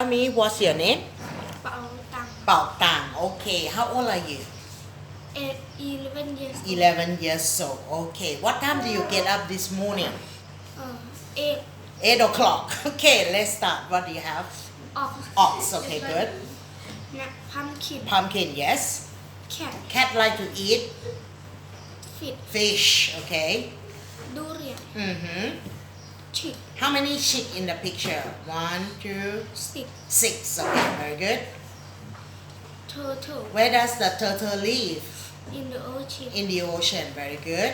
Mommy, what's your name? Bao Tang. Bao Tang. Okay. How old are you? 11 years old. 11 years old. Okay. What time do you get up this morning? Uh, 8. 8 o'clock. Okay. Let's start. What do you have? Ox. Ox. Okay. Good. Pumpkin. Pumpkin. Yes. Cat. Cat like to eat? Fish. Fish. Okay. Durian. Mm-hmm. Chick. How many chick in the picture? One, two, Six. six. Okay, very good. Turtle. Where does the turtle live? In the ocean. In the ocean. Very good.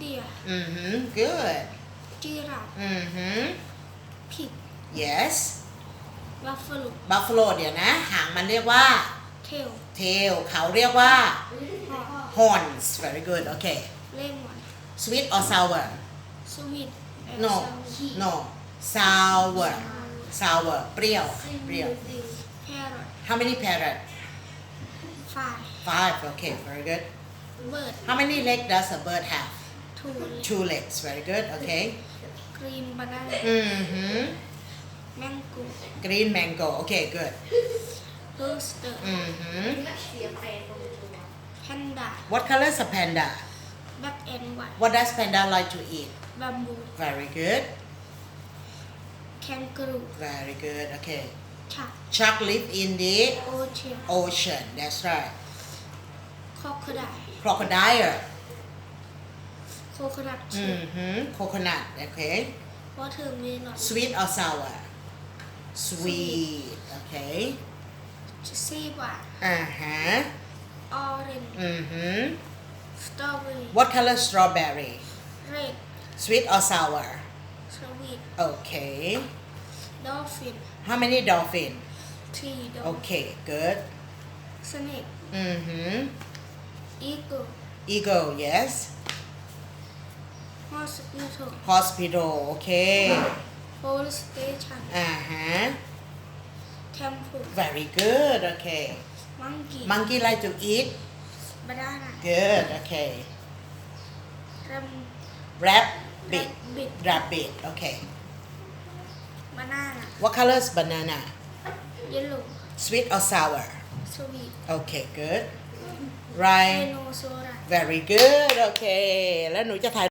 Deer. Mm-hmm. Good. Giraffe. Mm-hmm. Pig. Yes. Buffalo. Buffalo เดี๋ยวนะ หางมันเรียกว่า Tail. tail เขาเรียกว่า horns very good okay Lemon. sweet or sour Sweet. no no sour sour เปรี้ยว เปรี้ยว แพรอท how many parrot ไฟ five okay very good เบิร์ด how many legs does a bird have ทู two legs very good okay กรีนบานา mm-hmm แมงโก้ green mango okay good โรสเตอร์ mm-hmm แพนด้า what color is a panda black and white. What does panda like to eat? Bamboo. Very good. Kangaroo. Very good. Okay. Shark. Shark live in the ocean. Ocean. That's right. Crocodile. Crocodile. Coconut. Mm-hmm. Coconut. Okay. Watermelon. Sweet or sour? Sweet. Sweet. Okay. Sea อ่าฮะ Orange. Mm-hmm. Strawberry. What color strawberry? Red. Sweet or sour? Sweet. Okay. Dolphin. How many dolphin? Three dolphin. Okay, good. Snake. Mm-hmm. Eagle. Eagle, yes. Hospital. Hospital, okay. Police station. Uh-huh. Temple. Very good, okay. Monkey. Monkey like to eat? บานาน่า good okay รัม rabbit บิด rabbit okay บานาน่า what color is banana เยลโล่ sweet or sour สวีท okay good ได right โนเสาร์ very good okay แล้วหนูจะถ่าย